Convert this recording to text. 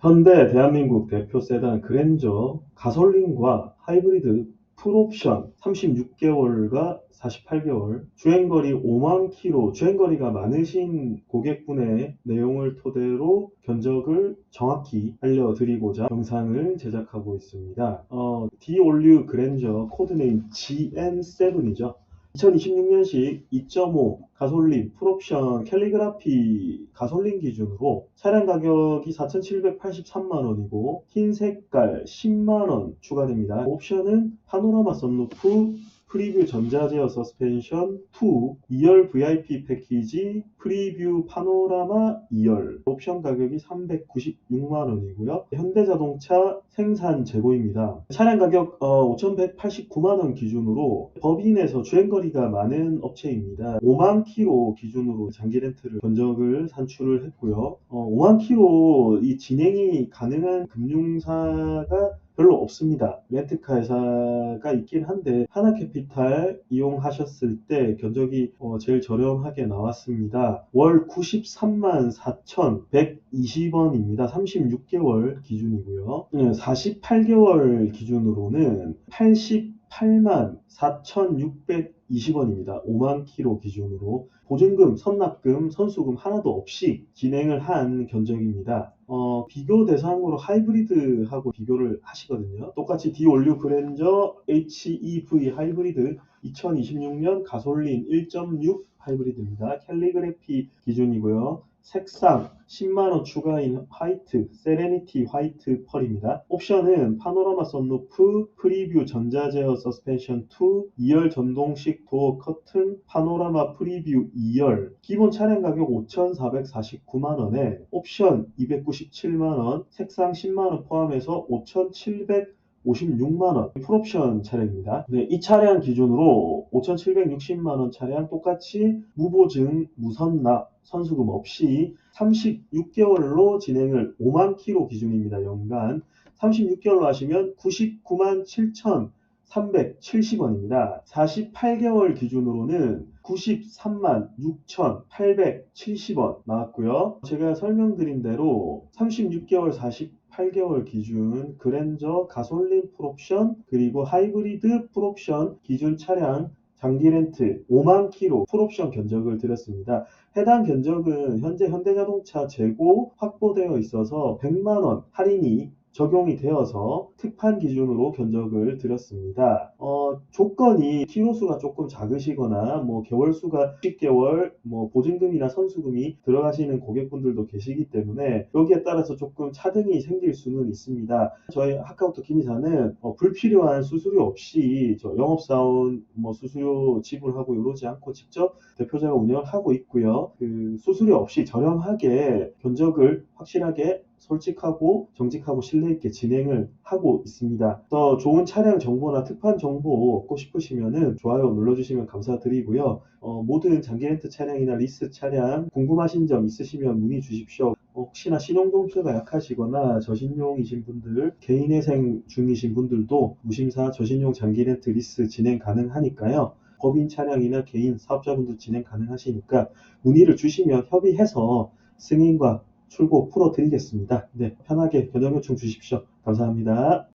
현대 대한민국 대표 세단 그랜저 가솔린과 하이브리드 풀옵션 36개월과 48개월 주행거리 5만 킬로 주행거리가 많으신 고객분의 내용을 토대로 견적을 정확히 알려드리고자 영상을 제작하고 있습니다. 어, 디올류 그랜저 코드네임 GN7이죠. 2026년식 2.5 가솔린 풀옵션 캘리그라피 가솔린 기준으로 차량 가격이 4,783만원이고 흰 색깔 10만원 추가됩니다. 옵션은 파노라마 썬루프 프리뷰 전자제어 서스펜션 2 2열 VIP 패키지 프리뷰 파노라마 2열 옵션 가격이 396만원이고요. 현대자동차 생산 재고입니다. 차량 가격 5,189만원 기준으로 법인에서 주행거리가 많은 업체입니다. 5만 킬로 기준으로 장기 렌트를 견적을 산출을 했고요. 5만 킬로 이 진행이 가능한 금융사가 별로 없습니다. 렌트카 회사가 있긴 한데 하나캐피탈 이용하셨을 때 견적이 어, 제일 저렴하게 나왔습니다. 월 93만 4,120원입니다. 36개월 기준이고요. 48개월 기준으로는 88만 4,620원입니다. 5만 킬로 기준으로 보증금, 선납금, 선수금 하나도 없이 진행을 한 견적입니다. 어, 비교 대상으로 하이브리드하고 비교를 하시거든요. 똑같이 디올류 그랜저 HEV 하이브리드 2026년 가솔린 1.6 하이브리드입니다. 캘리그래피 기준이고요. 색상 10만원 추가인 화이트, 세레니티 화이트 펄입니다. 옵션은 파노라마 썬루프, 프리뷰 전자제어 서스펜션 2, 2열 전동식 도어 커튼, 파노라마 프리뷰 2열, 기본 차량 가격 5,449만원에 옵션 297만원, 색상 10만원 포함해서 5,700 56만원 풀옵션 차량입니다. 네, 이 차량 기준으로 5,760만원 차량 똑같이 무보증, 무선납, 선수금 없이 36개월로 진행을 5만 킬로 기준입니다. 연간 36개월로 하시면 99만 7,370원입니다. 48개월 기준으로는 93만 6,870원 나왔고요. 제가 설명드린 대로 36개월 48개월 기준 그랜저 가솔린 풀옵션 그리고 하이브리드 풀옵션 기준 차량 장기 렌트 5만 킬로 풀옵션 견적을 드렸습니다. 해당 견적은 현재 현대자동차 재고 확보되어 있어서 100만 원 할인이 적용이 되어서 특판 기준으로 견적을 드렸습니다. 어, 조건이 키로수가 조금 작으시거나 뭐 개월수가 10개월 뭐 보증금이나 선수금이 들어가시는 고객분들도 계시기 때문에 여기에 따라서 조금 차등이 생길 수는 있습니다. 저희 하카오톡 김이사는 어, 불필요한 수수료 없이 저 영업사원 뭐 수수료 지불하고 이러지 않고 직접 대표자가 운영을 하고 있고요. 그 수수료 없이 저렴하게 견적을 확실하게 솔직하고 정직하고 신뢰 있게 진행을 하고 있습니다. 더 좋은 차량 정보나 특판 정보 얻고 싶으시면은 좋아요 눌러주시면 감사드리고요. 어, 모든 장기 렌트 차량이나 리스 차량 궁금하신 점 있으시면 문의 주십시오. 어, 혹시나 신용점수가 약하시거나 저신용이신 분들, 개인회생 중이신 분들도 무심사 저신용 장기 렌트 리스 진행 가능하니까요. 법인 차량이나 개인 사업자분들 진행 가능하시니까 문의를 주시면 협의해서 승인과 출고 풀어 드리겠습니다. 네, 편하게 견적 요청 주십시오. 감사합니다.